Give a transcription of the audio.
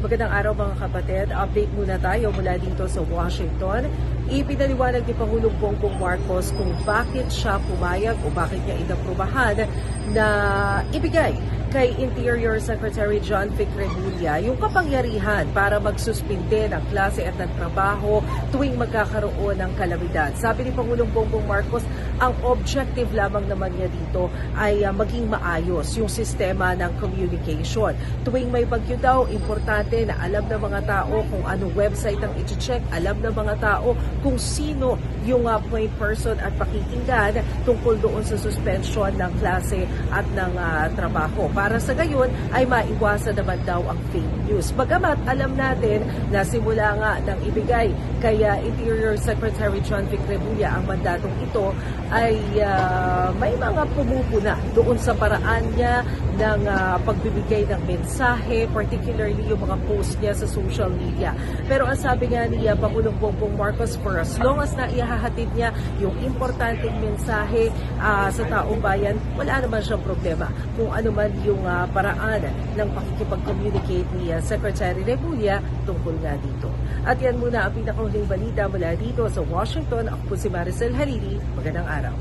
Magandang araw mga kapatid. Update muna tayo mula dito sa Washington. Ipinaliwanag ni Pangulong Bongbong Marcos kung bakit siya pumayag o bakit niya inaprubahan na ibigay kay Interior Secretary John Vic Remulla yung kapangyarihan para magsuspinde ng klase at ng trabaho tuwing magkakaroon ng kalamidad. Sabi ni Pangulong Bongbong Marcos, ang objective lamang naman niya dito ay ah, maging maayos yung sistema ng communication. Tuwing may bagyo daw, importante na alam ng mga tao kung anong website ang iti-check, alam ng mga tao kung sino yung ah, point person at pakikinggan tungkol doon sa suspension ng klase at ng ah, trabaho. Para sa gayon ay maiwasan naman daw ang fake news. Bagamat alam natin na simula nga ng ibigay kay ah, Interior Secretary John Vic Remulla ang mandatong ito ay ah, may mga pumupuna doon sa paraan niya ng ah, pagbibigay ng mensahe, particularly yung mga post niya sa social media. Pero ang sabi nga ni ah, Pangulong Bongbong Marcos, for as long as na ihahatid niya yung importanteng mensahe ah, sa taong bayan, wala naman siyang problema kung ano man yung ah, paraan ng pakikipag-communicate ni ah, Secretary Remulla tungkol nga dito. At yan muna ang pinakahuling balita mula dito sa Washington. Ako po si Maricel Halili. Magandang araw.